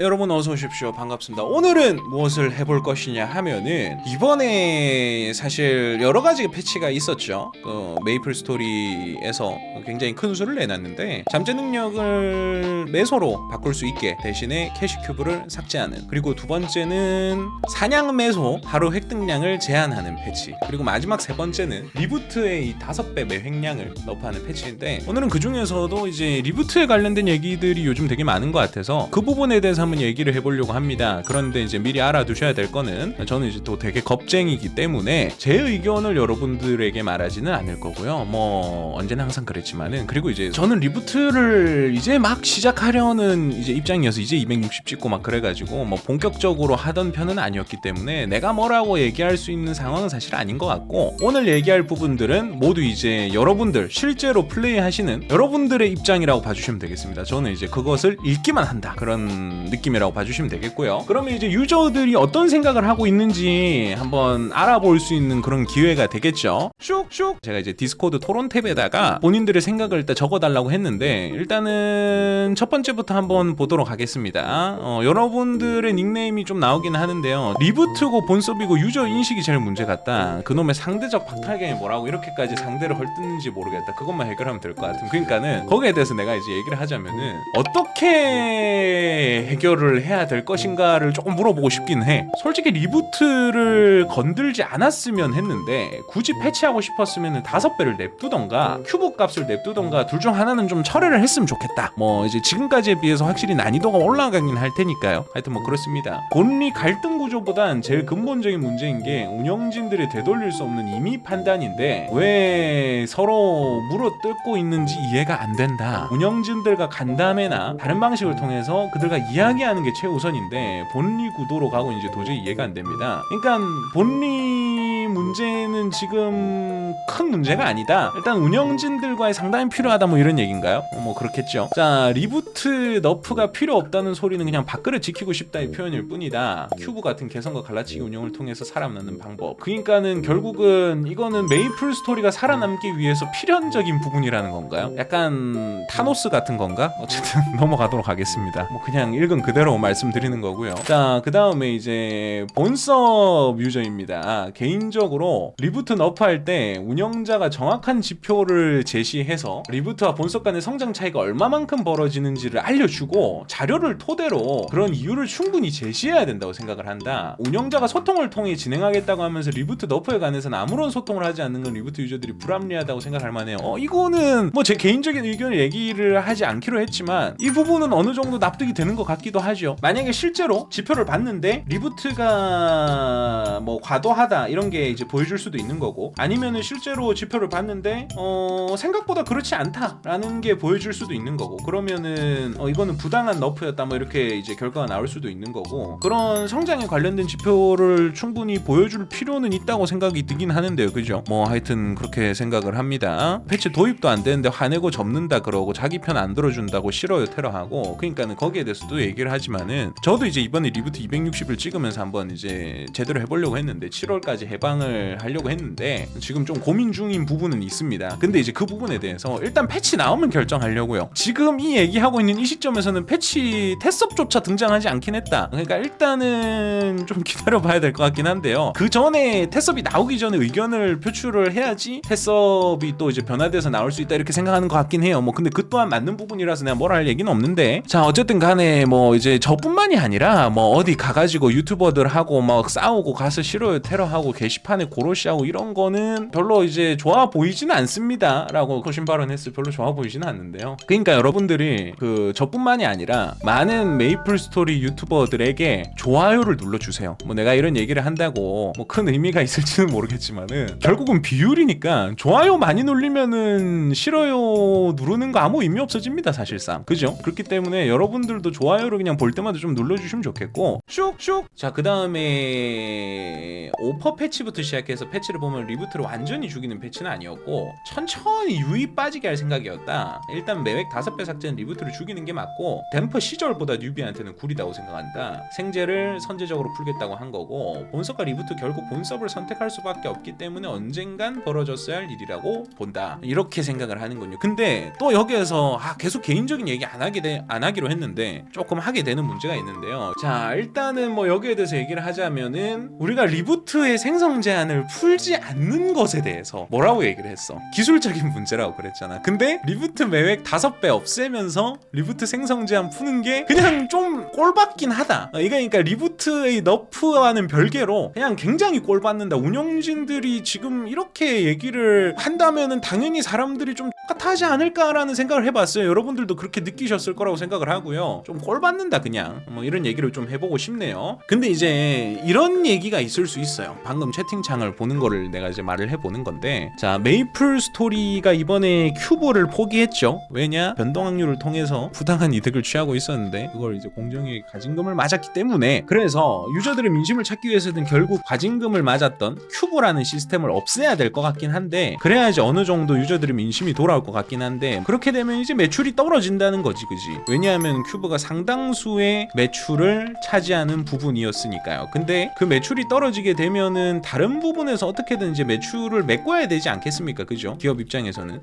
여러분 어서 오십시오. 반갑습니다. 오늘은 무엇을 해볼 것이냐 하면은 이번에 사실 여러 가지 패치가 있었죠. 그 메이플 스토리에서 굉장히 큰 수를 내놨는데 잠재 능력을 매소로 바꿀 수 있게 대신에 캐시 큐브를 삭제하는 그리고 두 번째는 사냥 매소 하루 획득량을 제한하는 패치 그리고 마지막 세 번째는 리부트의 이 다섯 배 매획량을 너프하는 패치인데 오늘은 그 중에서도 이제 리부트에 관련된 얘기들이 요즘 되게 많은 것 같아서 그 부분에 대해서 한번 얘기를 해보려고 합니다. 그런데 이제 미리 알아두셔야 될 거는 저는 이제 또 되게 겁쟁이기 때문에 제 의견을 여러분들에게 말하지는 않을 거고요. 뭐 언제나 항상 그랬지만은 그리고 이제 저는 리부트를 이제 막 시작하려는 이제 입장이어서 이제 260 찍고 막 그래가지고 뭐 본격적으로 하던 편은 아니었기 때문에 내가 뭐라고 얘기할 수 있는 상황은 사실 아닌 것 같고 오늘 얘기할 부분들은 모두 이제 여러분들 실제로 플레이하시는 여러분들의 입장이라고 봐주시면 되겠습니다. 저는 이제 그것을 읽기만 한다 그런 느낌이라고 봐주시면 되겠고요. 그러면 이제 유저들이 어떤 생각을 하고 있는지 한번 알아볼 수 있는 그런 기회가 되겠죠. 슉슉 제가 이제 디스코드 토론 탭에다가 본인들의 생각을 일단 적어달라고 했는데 일단은 첫 번째부터 한번 보도록 하겠습니다. 어, 여러분들의 닉네임이 좀 나오긴 하는데요. 리부트고 본섭이고 유저 인식이 제일 문제 같다. 그놈의 상대적 박탈감이 뭐라고 이렇게까지 상대를 헐뜯는지 모르겠다. 그것만 해결하면 될 것 같은. 그러니까는 거기에 대해서 내가 이제 얘기를 하자면은 어떻게 해결 을 해야 될 것인가를 조금 물어보고 싶긴 해. 솔직히 리부트를 건들지 않았으면 했는데 굳이 패치하고 싶었으면 다섯 배를 냅두던가 큐브 값을 냅두던가 둘 중 하나는 좀 철회를 했으면 좋겠다. 뭐 이제 지금까지에 비해서 확실히 난이도가 올라가긴 할 테니까요. 하여튼 뭐 그렇습니다. 본리 갈등 구조보단 제일 근본적인 문제인 게 운영진들이 되돌릴 수 없는 임의 판단인데 왜 서로 물어뜯고 있는지 이해가 안 된다. 운영진들과 간담회나 다른 방식을 통해서 그들과 이야기 하는 게 최우선인데 본리 구도로 가고 이제 도저히 이해가 안 됩니다. 그러니까 본리 문제는 지금 큰 문제가 아니다. 일단 운영진들과의 상담이 필요하다 뭐 이런 얘기인가요? 어, 뭐 그렇겠죠. 자 리부트 너프가 필요 없다는 소리는 그냥 밥그릇 지키고 싶다의 표현일 뿐이다. 큐브 같은 개성과 갈라치기 운영을 통해서 살아남는 방법. 그러니까는 결국은 이거는 메이플 스토리가 살아남기 위해서 필연적인 부분이라는 건가요? 약간 타노스 같은 건가? 어쨌든 넘어가도록 하겠습니다. 뭐 그냥 읽은 그대로 말씀드리는 거고요. 자, 그 다음에 이제 본섭 유저입니다. 개인적 으로 리부트 너프할 때 운영자가 정확한 지표를 제시해서 리부트와 본섭 간의 성장 차이가 얼마만큼 벌어지는지를 알려주고 자료를 토대로 그런 이유를 충분히 제시해야 된다고 생각을 한다. 운영자가 소통을 통해 진행하겠다고 하면서 리부트 너프에 관해서는 아무런 소통을 하지 않는 건 리부트 유저들이 불합리하다고 생각할 만해요. 어, 이거는 뭐 제 개인적인 의견을 얘기를 하지 않기로 했지만 이 부분은 어느 정도 납득이 되는 것 같기도 하죠. 만약에 실제로 지표를 봤는데 리부트가 뭐 과도하다 이런 게 이제 보여줄 수도 있는 거고 아니면은 실제로 지표를 봤는데 어 생각보다 그렇지 않다라는 게 보여줄 수도 있는 거고 그러면은 어 이거는 부당한 너프였다 뭐 이렇게 이제 결과가 나올 수도 있는 거고 그런 성장에 관련된 지표를 충분히 보여줄 필요는 있다고 생각이 들긴 하는데요. 그죠? 뭐 하여튼 그렇게 생각을 합니다. 패치 도입도 안 되는데 화내고 접는다 그러고 자기 편 안 들어준다고 싫어요 테러하고. 그러니까는 거기에 대해서도 얘기를 하지만은 저도 이제 이번에 리부트 260을 찍으면서 한번 이제 제대로 해보려고 했는데 7월까지 해방 을 하려고 했는데 지금 좀 고민 중인 부분은 있습니다. 근데 이제 그 부분에 대해서 일단 패치 나오면 결정하려고요. 지금 이 얘기하고 있는 이 시점에서는 패치 테스업조차 등장하지 않긴 했다. 그러니까 일단은 좀 기다려봐야 될 것 같긴 한데요. 그 전에 테스업이 나오기 전에 의견을 표출을 해야지 테스업이 또 이제 변화돼서 나올 수 있다 이렇게 생각하는 것 같긴 해요. 뭐 근데 그 또한 맞는 부분이라서 내가 뭐라 할 얘기는 없는데 자 어쨌든 간에 뭐 이제 저뿐만이 아니라 뭐 어디 가가지고 유튜버들 하고 막 싸우고 가서 싫어요 테러하고 게시 판에 고로시하고 이런 거는 별로 이제 좋아 보이지는 않습니다. 라고 거신 발언했을 별로 좋아 보이지는 않는데요. 그러니까 여러분들이 그 저뿐만이 아니라 많은 메이플 스토리 유튜버들에게 좋아요를 눌러주세요. 뭐 내가 이런 얘기를 한다고 뭐 큰 의미가 있을지는 모르겠지만은 결국은 비율이니까 좋아요 많이 눌리면은 싫어요 누르는 거 아무 의미 없어집니다 사실상. 그죠? 그렇기 때문에 여러분들도 좋아요를 그냥 볼 때마다 좀 눌러주시면 좋겠고. 슉슉! 자 그 다음에 오퍼 패치부터 시작해서 패치를 보면 리부트를 완전히 죽이는 패치는 아니었고 천천히 유입 빠지게 할 생각이었다. 일단 매획 5배 삭제는 리부트를 죽이는 게 맞고 댐퍼 시절보다 뉴비한테는 구리다고 생각한다. 생제를 선제적으로 풀겠다고 한 거고 본섭과 리부트 결국 본섭을 선택할 수밖에 없기 때문에 언젠간 벌어졌어야 할 일이라고 본다. 이렇게 생각을 하는군요. 근데 또 여기에서 아, 계속 개인적인 얘기 안 하게 돼, 안 하기로 했는데 조금 하게 되는 문제가 있는데요. 자 일단은 뭐 여기에 대해서 얘기를 하자면은 우리가 리부트의 생성 제한을 풀지 않는 것에 대해서 뭐라고 얘기를 했어? 기술적인 문제라고 그랬잖아. 근데 리부트 매획 5배 없애면서 리부트 생성 제한 푸는 게 그냥 좀 꼴받긴 하다. 어, 이게 그러니까 리부트의 너프와는 별개로 그냥 굉장히 꼴받는다. 운영진들이 지금 이렇게 얘기를 한다면은 당연히 사람들이 좀 똑같하지 않을까라는 생각을 해봤어요. 여러분들도 그렇게 느끼셨을 거라고 생각을 하고요. 좀 꼴받는다 그냥 뭐 이런 얘기를 좀 해보고 싶네요. 근데 이제 이런 얘기가 있을 수 있어요. 방금 채팅창을 보는 거를 내가 이제 말을 해보는 건데 자 메이플 스토리가 이번에 큐브를 포기했죠. 왜냐 변동 확률을 통해서 부당한 이득을 취하고 있었는데 그걸 이제 공정위 가진금을 맞았기 때문에 그래서 유저들의 민심을 찾기 위해서는 결국 가진금을 맞았던 큐브라는 시스템을 없애야 될 것 같긴 한데 그래야지 어느 정도 유저들의 민심이 돌아 올 것 같긴 한데 그렇게 되면 이제 매출이 떨어진다는 거지 그지? 왜냐하면 큐브가 상당수의 매출을 차지하는 부분이었으니까요. 근데 그 매출이 떨어지게 되면은 다른 부분에서 어떻게든 이제 매출을 메꿔야 되지 않겠습니까? 그죠? 기업 입장에서는.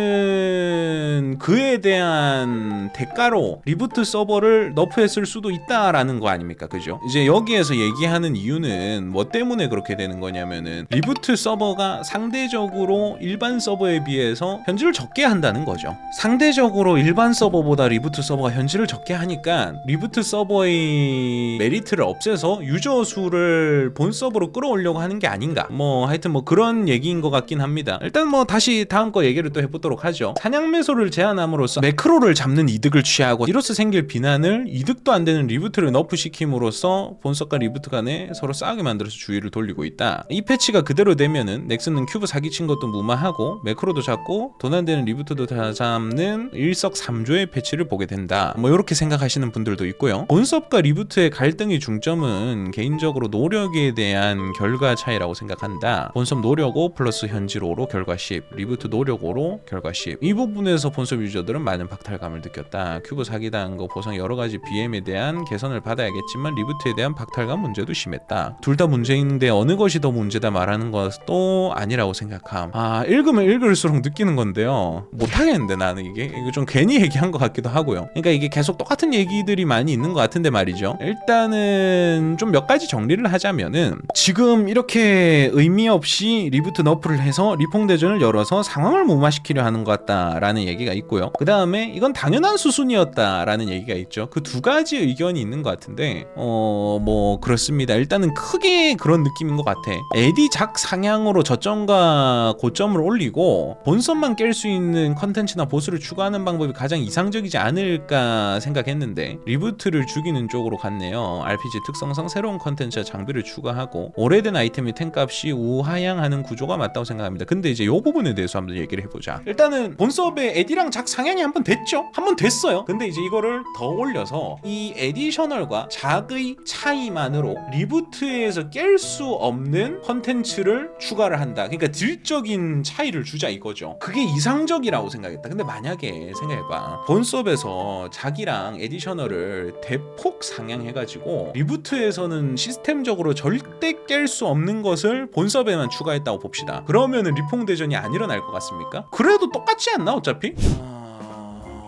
그러면은 그에 대한 대가로 리부트 서버를 너프했을 수도 있다라는 거 아닙니까? 그죠? 이제 여기에서 얘기하는 이유는 뭐 때문에 그렇게 되는 거냐면은 리부트 서버가 상대적으로 일반 서버에 비해서 현질을 적게 한다는 거죠. 상대적으로 일반 서버보다 리부트 서버가 현질을 적게 하니까 리부트 서버의 메리트를 없애서 유저 수를 본 서버로 끌어오려고 하는 게 아닌가. 뭐 하여튼 뭐 그런 얘기인 것 같긴 합니다. 일단 뭐 다시 다음 거 얘기를 또 해보도록 하죠. 사냥 매소를 제한함으로써 매크로를 잡는 이득을 취하고 이로써 생길 비난을 이득도 안 되는 리부트를 너프시킴으로써 본섭과 리부트 간에 서로 싸우게 만들어서 주의를 돌리고 있다. 이 패치가 그대로 되면은 넥슨은 큐브 사기친 것도 무마하고 매크로도 잡고 돈안 되는 리부트도 다 잡는 일석삼조의 패치를 보게 된다. 뭐 이렇게 생각하시는 분들도 있고요. 본섭과 리부트의 갈등의 중점은 개인적으로 노력에 대한 결과 차이라고 생각한다. 본섭 노력 5 플러스 현질 5로 결과 10 리부트 노력 5로 결과 10 이 부분에서 본섭 유저들은 많은 박탈감을 느꼈다. 큐브 사기당한 거 보상 여러 가지 BM에 대한 개선을 받아야겠지만 리부트에 대한 박탈감 문제도 심했다. 둘 다 문제인데 어느 것이 더 문제다 말하는 것도 아니라고 생각함. 아 읽으면 읽을수록 느끼는 건데 요. 못하겠는데 나는 이게? 이거 좀 괜히 얘기한 것 같기도 하고요. 그러니까 이게 계속 똑같은 얘기들이 많이 있는 것 같은데 말이죠. 일단은 좀 몇 가지 정리를 하자면은 지금 이렇게 의미 없이 리부트 너프를 해서 리퐁 대전을 열어서 상황을 무마시키려 하는 것 같다라는 얘기가 있고요. 그 다음에 이건 당연한 수순이었다라는 얘기가 있죠. 그 두 가지 의견이 있는 것 같은데 어 뭐 그렇습니다. 일단은 크게 그런 느낌인 것 같아. 에디 작 상향으로 저점과 고점을 올리고 본선만 깰수 있는 컨텐츠나 보스를 추가하는 방법이 가장 이상적이지 않을까 생각했는데 리부트를 죽이는 쪽으로 갔네요. RPG 특성상 새로운 컨텐츠와 장비를 추가하고 오래된 아이템의 템값이 우하향하는 구조가 맞다고 생각합니다. 근데 이제 이 부분에 대해서 한번 얘기를 해보자. 일단은 본섭의 에디랑 작 상향이 한번 됐죠? 한번 됐어요. 근데 이제 이거를 더 올려서 이 에디셔널과 작의 차이만으로 리부트에서 깰 수 없는 컨텐츠를 추가를 한다. 그러니까 질적인 차이를 주자 이거죠. 그게 이 상적이라고 생각했다. 근데 만약에 생각해봐. 본섭에서 자기랑 에디셔널을 대폭 상향해가지고 리부트에서는 시스템적으로 절대 깰 수 없는 것을 본섭에만 추가했다고 봅시다. 그러면은 리퐁 대전이 안 일어날 것 같습니까? 그래도 똑같지 않나 어차피? 어,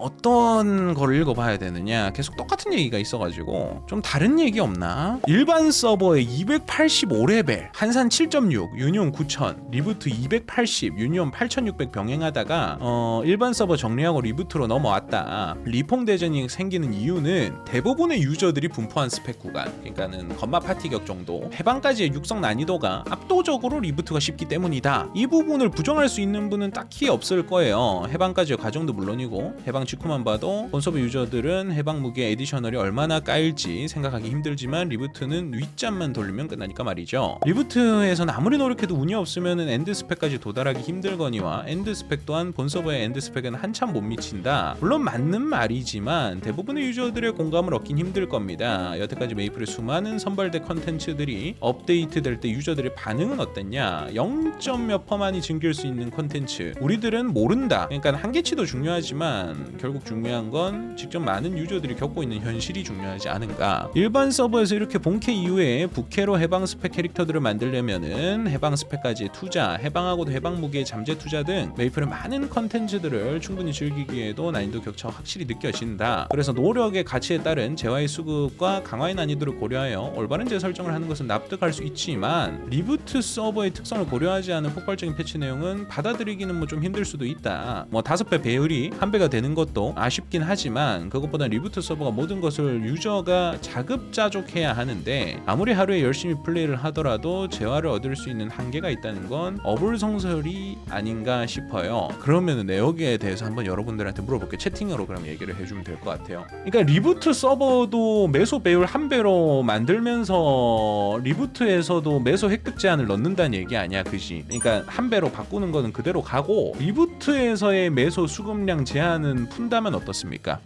어떤 걸 읽어봐야 되느냐. 계속 똑같은 얘기가 있어가지고 좀 다른 얘기 없나? 일반 서버에 285레벨 한산 7.6 유니온 9000 리부트 280 유니온 8600 병행하다가 어, 일반 서버 정리하고 리부트로 넘어왔다. 리퐁 대전이 생기는 이유는 대부분의 유저들이 분포한 스펙 구간 그러니까는 건마 파티격 정도. 해방까지의 육성 난이도가 압도적으로 리부트가 쉽기 때문이다. 이 부분을 부정할 수 있는 분은 딱히 없을 거예요. 해방까지의 과정도 물론이고 해방 직후만 봐도 본서버 유저들은 해방 무기의 에디셔널이 얼마나 까일지 생각하기 힘들지만 리부트는 윗잠만 돌리면 끝나니까 말이죠. 리부트에서는 아무리 노력해도 운이 없으면 엔드 스펙까지 도달하기 힘들거니와 엔드 스펙 또한 본서버의 엔드 스펙에는 한참 못 미친다. 물론 맞는 말이지만 대부분의 유저들의 공감을 얻긴 힘들 겁니다. 여태까지 메이플의 수많은 선발대 컨텐츠들이 업데이트 될 때 유저들의 반응은 어땠냐? 0. 몇 퍼만이 즐길 수 있는 컨텐츠. 우리들은 모른다. 그러니까 한계치도 중요하지만 결국 중요한 건 직접 많은 유저들이 겪고 있는 현실이 중요하지 않은가. 일반 서버에서 이렇게 본캐 이후에 부캐로 해방 스펙 캐릭터들을 만들려면은 해방 스펙까지 투자, 해방하고도 해방 무기의 잠재 투자 등 메이플의 많은 컨텐츠들을 충분히 즐기기에도 난이도 격차가 확실히 느껴진다. 그래서 노력의 가치에 따른 재화의 수급과 강화의 난이도를 고려하여 올바른 재설정을 하는 것은 납득할 수 있지만 리부트 서버의 특성을 고려하지 않은 폭발적인 패치 내용은 받아들이기는 뭐 좀 힘들 수도 있다. 뭐 다섯 배 배율이 한 배가 되는 것도 아쉽긴 하지만 그것보다 리부트 서버가 모든 것을 유저가 자급자족해야 하는데 아무리 하루에 열심히 플레이를 하더라도 재화를 얻을 수 있는 한계가 있다는 건 어불성설이 아닌가 싶어요. 그러면은 내 여기에 대해서 한번 여러분들한테 물어볼게 채팅으로 그럼 얘기를 해주면 될 것 같아요. 그러니까 리부트 서버도 매소 배율 한 배로 만들면서 리부트에서도 매소 획득 제한을 넣는다는 얘기 아니야, 그지? 그러니까 한 배로 바꾸는 거는 그대로 가고 리부트에서의 매소 수급량 제한은 푼다면 어떻습니까?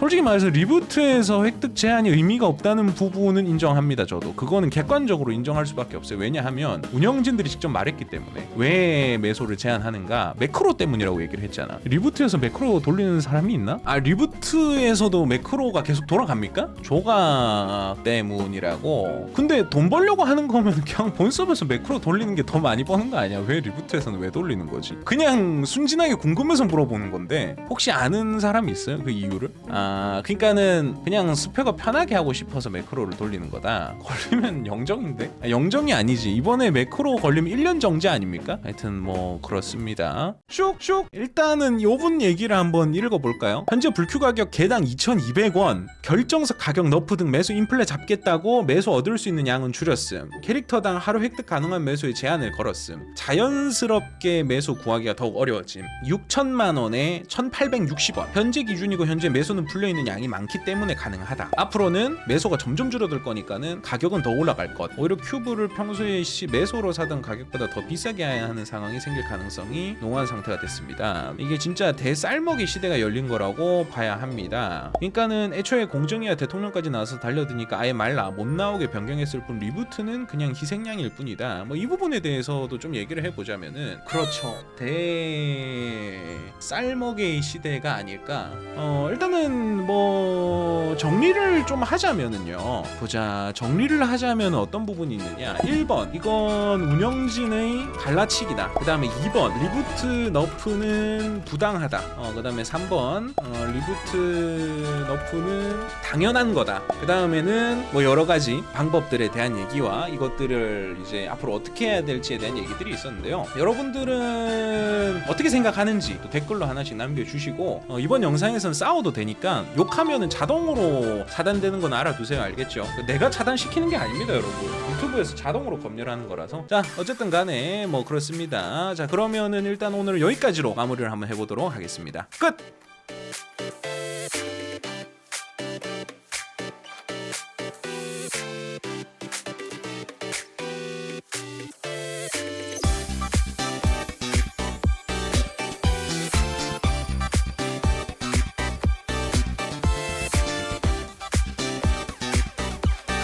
솔직히 말해서 리부트에서 획득 제한이 의미가 없다는 부분은 인정합니다. 저도 그거는 객관적으로 인정할 수밖에 없어요. 왜냐하면 운영진들이 직접 말했기 때문에 왜 매소를 제한하는가 매크로 때문이라고 얘기를 했잖아. 리부트에서 매크로 돌리는 사람이 있나? 아 리부트에서도 매크로가 계속 돌아갑니까? 조각 때문이라고. 근데 돈 벌려고 하는 거면 그냥 본섭에서 매크로 돌리는 게 더 많이 버는 거 아니야? 왜 리부트에서는 왜 돌리는 거지? 그냥 순진하게 궁금해서 물어보는 건데 혹시 아는 사람이 있어요? 그 이유를? 아 그러니까는 그냥 스펙을 편하게 하고 싶어서 매크로를 돌리는 거다. 걸리면 영정인데? 아, 영정이 아니지. 이번에 매크로 걸리면 1년 정지 아닙니까? 하여튼 뭐 그렇습니다. 슉슉. 일단은 요분 얘기를 한번 읽어볼까요? 현재 불큐 가격 개당 2,200원. 결정석 가격 너프 등 매수 인플레 잡겠다고 매수 얻을 수 있는 양은 줄였음. 캐릭터당 하루 획득 가능한 매수에 제한을 걸었음. 자연스럽게 매수 구하기가 더욱 어려워짐. 6천만 원에 1,860원. 현재 기준이고 현재 매수는 풀려 있는 양이 많기 때문에 가능하다. 앞으로는 매수가 점점 줄어들 거니까는 가격은 더 올라갈 것. 오히려 큐브를 평소에 시 매수로 사던 가격보다 더 비싸게 하는 상황이 생길 가능성이 농후한 상태가 됐습니다. 이게 진짜 대쌀먹이 시대가 열린 거라고 봐야 합니다. 그러니까는 애초에 공정위와 대통령까지 나와서 달려드니까 아예 말못 나오게 변경했을 뿐 리부트는 그냥 희생양일 뿐이다. 뭐 이 부분에 대해서도 좀 얘기를 해보자면은 그렇죠. 대 쌀먹의 시대가 아닐까. 어 일단은 뭐 정리를 좀 하자면은요. 보자 정리를 하자면 어떤 부분이 있느냐. 1번 이건 운영진의 갈라치기다. 그 다음에 2번 리부트 너프는 부당하다. 어, 그 다음에 3번 어, 리부트 너프는 당연한 거다. 그 다음에는 뭐 여러 가지 방법들에 대한 얘기와 이것들을 이제 앞으로 어떻게 해야 될지에 대한 얘기들이 있었는데요. 여러분들은 어떻게 생각하는지 또 댓글로 하나씩 남겨주시고 어, 이번 영상에서는 싸워도 되니까 욕하면은 자동으로 차단되는 건 알아두세요. 알겠죠? 내가 차단시키는 게 아닙니다, 여러분. 유튜브에서 자동으로 검열하는 거라서 자 어쨌든 간에 뭐 그렇습니다. 자 그러면은 일단 오늘 여기까지로 마무리를 한번 해보도록 하겠습니다. 끝.